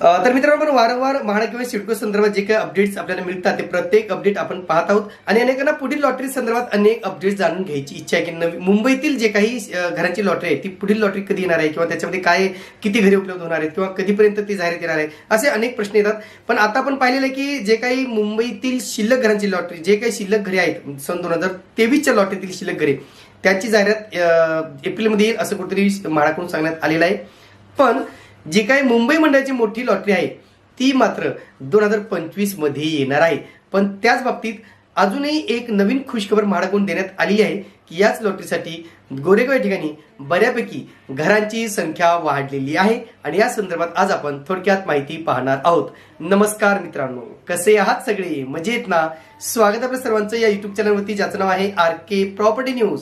तर मित्रांनो आपण वारंवार म्हाडा किंवा सिडको संदर्भात जे काही अपडेट्स आपल्याला मिळतात ते प्रत्येक अपडेट आपण पाहत आहोत. आणि अनेकांना पुढील लॉटरी संदर्भात अनेक अपडेट्स जाणून घ्यायची इच्छा आहे की नवी मुंबईतील जे काही घरांची लॉटरी आहे ती पुढील लॉटरी कधी येणार आहे? किंवा त्याच्यामध्ये काय किती घरे उपलब्ध होणार आहेत? किंवा कधीपर्यंत ती जाहिरात येणार आहे? असे अनेक प्रश्न येतात. पण आता आपण पाहिलेलं आहे की जे काही मुंबईतील शिल्लक घरांची लॉटरी जे काही शिल्लक घरे आहेत सन दोन हजार तेवीसच्या लॉटरीतील शिल्लक घरे त्याची जाहिरात एप्रिलमध्ये येईल असं कुठेतरी म्हाडाकडून सांगण्यात आलेलं आहे. पण जी काही मुंबई मंडळाची मोठी लॉटरी आहे ती मात्र दोन हजार पंचवीसमध्ये येणार आहे. पण त्याच बाबतीत अजूनही एक नवीन खुशखबर म्हाडाकडून देण्यात आली आहे की याच लॉटरीसाठी गोरेगाव या ठिकाणी बऱ्यापैकी घरांची संख्या वाढलेली आहे आणि या संदर्भात आज आपण थोडक्यात माहिती पाहणार आहोत. नमस्कार मित्रांनो कसे आहात सगळे? मजेत ना? स्वागत आपल्या सर्वांचं या युट्यूब चॅनलवरती ज्याचं नाव आहे आर के प्रॉपर्टी न्यूज.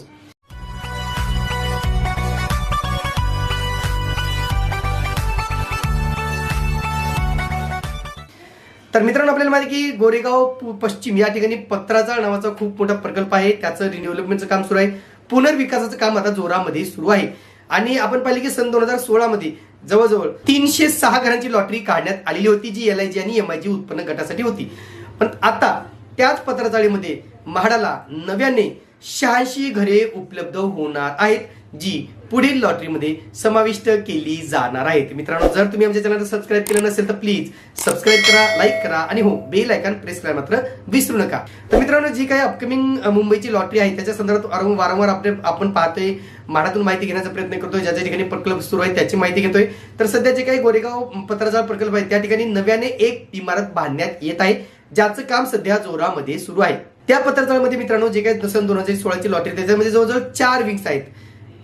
तर मित्रांनो आपल्याला माहिती की गोरेगाव पु- पश्चिम या ठिकाणी पत्राचा नावाचा खूप मोठा प्रकल्प आहे. त्याचं रिडेव्हलपमेंटचं काम सुरू आहे. पुनर्विकासाचं काम आता जोरामध्ये सुरू आहे. आणि आपण पाहिले की सन दोन हजार सोळामध्ये जवळजवळ तीनशे सहा घरांची लॉटरी काढण्यात आलेली होती जी एल आय जी आणि एम आय जी उत्पन्न गटासाठी होती. पण आता त्याच पत्रचाळीमध्ये म्हाडाला नव्याने शहाऐंशी घरे उपलब्ध होणार आहेत. जी पुढील लॉटरीमध्ये समाविष्ट केली जाणार आहेत मित्रांनो जर तुम्ही आमच्या चॅनलला सबस्क्राईब केलं नसेल तर प्लीज सबस्क्राईब करा लाईक करा आणि हो बेल आयकॉन प्रेस करायला मात्र विसरू नका. तर मित्रांनो जी काही अपकमिंग मुंबईची लॉटरी आहे त्याच्या संदर्भात वारंवार वारंवार आपले आपण पाहतोय. म्हाडातून माहिती घेण्याचा प्रयत्न करतोय. ज्या ज्या ठिकाणी प्रकल्प सुरू आहे त्याची माहिती घेतोय. तर सध्या जे काही गोरेगाव पत्राचा प्रकल्प आहे त्या ठिकाणी नव्याने एक इमारत बांधण्यात येत आहे ज्याचं काम सध्या जोरामध्ये सुरू आहे. त्या पत्रचाळमध्ये मित्रांनो जे काही दोन हजार सोळाची लॉटरी त्याच्यामध्ये जवळजवळ चार विंग्स आहेत.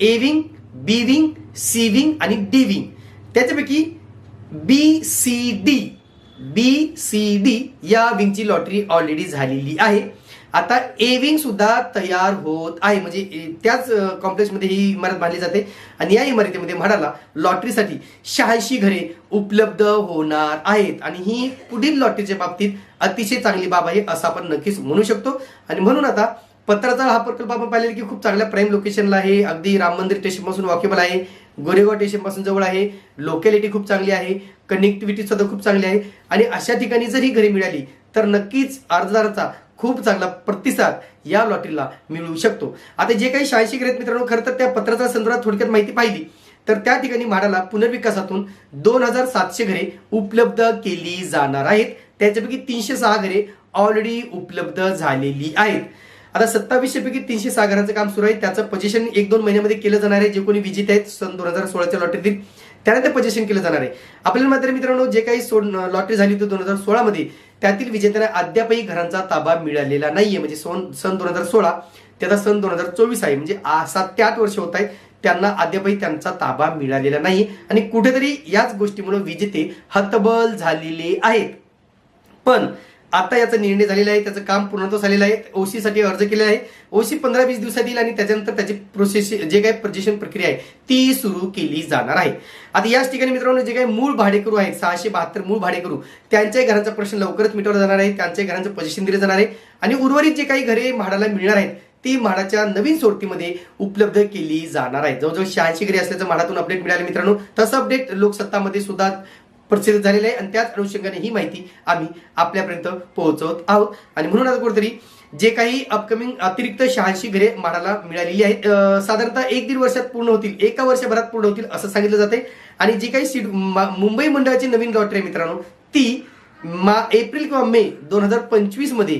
A wing B wing C wing आणि डी विंग त्याच्यापैकी B C D B C D या विंगची लॉटरी ऑलरेडी झालेली आहे. आता ए विंग सुद्धा तयार होत आहे. म्हणजे ए- त्याच कॉम्प्लेक्समध्ये ही इमारत बांधली जाते. आणि या इमारतीमध्ये म्हाडाला लॉटरीसाठी शहाऐंशी घरे उपलब्ध होणार आहेत. आणि ही पुढील लॉटरीच्या बाबतीत अतिशय चांगली बाब आहे असं आपण नक्कीच म्हणू शकतो. आणि म्हणून आता पत्राचा हा प्रकल्प आपण पाहिलेला की खूप चांगल्या प्राईम लोकेशनला आहे. अगदी राम मंदिर स्टेशनपासून वॉकेबल आहे. गोरेगाव स्टेशनपासून जवळ आहे. लोकॅलिटी खूप चांगली आहे. कनेक्टिव्हिटी सुद्धा खूप चांगली आहे. आणि अशा ठिकाणी जर ही घरी मिळाली तर नक्कीच अर्जदाराचा खूप चांगला प्रतिसाद या लॉटरीला मिळू शकतो. आता जे काही शहाऐंशी घरे आहेत मित्रांनो खरं तर त्या पत्राच्या संदर्भात थोडक्यात माहिती पाहिली. तर त्या ठिकाणी म्हाडाला पुनर्विकासातून दोन हजार सातशे घरे उपलब्ध केली जाणार आहेत. त्याच्यापैकी तीनशे सहा घरे ऑलरेडी उपलब्ध झालेली आहेत. आता सत्तावीसशे पैकी तीनशे सहा काम सुरू आहे. त्याचं पजेशन एक दोन महिन्यामध्ये केलं जाणार आहे. जे कोणी विजित आहेत सन दोन हजार सोळाच्या लॉटरीतील त्यांना ते पोझिशन केलं जाणार आहे. आपल्याला मात्र मित्रांनो जे काही सोड लॉटरी झाली होती दोन हजार सोळामध्ये त्यातील विजेत्यांना अद्यापही घरांचा ताबा मिळालेला नाहीये. म्हणजे सोन सन दोन हजार सोळा त्याचा सन दोन हजार चोवीस आहे. म्हणजे सात ते आठ वर्ष होत आहेत. त्यांना अद्यापही त्यांचा ताबा मिळालेला नाही आणि कुठेतरी याच गोष्टीमुळे विजेते हतबल झालेले आहेत. पण आता याचा निर्णय झालेला आहे त्याचं काम पूर्णत्व झालेलं आहे. ओसीसाठी अर्ज केलेला आहे. ओसी पंधरा वीस दिवसात येईल आणि त्याच्यानंतर त्याची प्रोसेस जे काही प्रजेशन प्रक्रिया आहे ती सुरू केली जाणार आहे. आता याच ठिकाणी मित्रांनो जे काही मूळ भाडेकरू आहेत सहाशे बहात्तर मूळ भाडेकरू त्यांच्याही घरांचा प्रश्न लवकरच मिटवला जाणार आहे. त्यांच्याही घरांचं पोझिशन दिलं जाणार आहे. आणि उर्वरित जे काही घरे म्हाडाला मिळणार आहेत ती म्हाडाच्या नवीन सोडतीमध्ये उपलब्ध केली जाणार आहे. जवळजवळ शहाऐंशी घरी असल्याचं म्हाडातून अपडेट मिळाले मित्रांनो. तसं अपडेट लोकसत्तामध्ये सुद्धा प्रसिद्ध झालेलं आहे. आणि त्याच अनुषंगाने ही माहिती आम्ही आपल्यापर्यंत पोहोचवत आहोत. आणि म्हणून आता कुठेतरी जे काही अपकमिंग अतिरिक्त शहाऐंशी घरे म्हाडाला मिळालेली आहेत साधारणतः एक दीड वर्षात पूर्ण होतील एका वर्षभरात पूर्ण होतील असं सांगितलं जाते आणि जी काही सीट मा- मुंबई मंडळाची नवीन लॉटरी आहे मित्रांनो ती मा एप्रिल किंवा मे दोन हजार पंचवीसमध्ये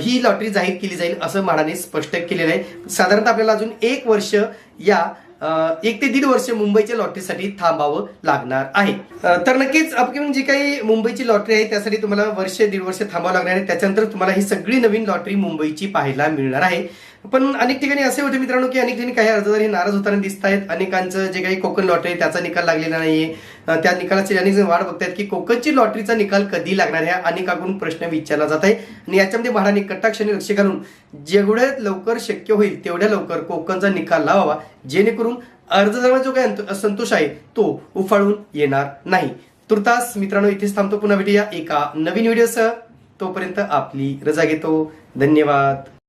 ही लॉटरी जाहीर केली जाईल असं म्हाडाने स्पष्ट केलेलं आहे. साधारणतः आपल्याला अजून एक वर्ष या एक ते दीड वर्ष मुंबईच्या लॉटरीसाठी थांबावं लागणार आहे. तर नक्कीच अपकमिंग म्हणजे जी काही मुंबईची लॉटरी आहे त्यासाठी तुम्हाला वर्ष दीड वर्ष थांबावं लागणार आहे. त्याच्यानंतर तुम्हाला ही सगळी नवीन लॉटरी मुंबईची पाहायला मिळणार आहे. पण अनेक ठिकाणी असे होते मित्रांनो की अनेक ठिकाणी काही अर्जदार हे नाराज होताना दिसत आहेत अनेकांचं जे काही कोकण लॉटरी आहे त्याचा निकाल लागलेला नाहीये. त्या निकालाची अनेक जण वाट बघतायत की कोकणची लॉटरीचा निकाल कधी लागणार ह्या अनेकाकडून प्रश्न विचारला जात आहे. आणि याच्यामध्ये म्हाडाने कटाक्षाने लक्ष घालून जेवढे लवकर शक्य होईल तेवढ्या लवकर कोकणचा निकाल लावावा. जेणेकरून अर्जदारांचा जो काही अंत- असंतोष आहे तो उफाळून येणार नाही. तुर्तास मित्रांनो इथेच थांबतो पुन्हा भेटूया एका नवीन व्हिडिओसह तोपर्यंत आपली रजा घेतो. धन्यवाद.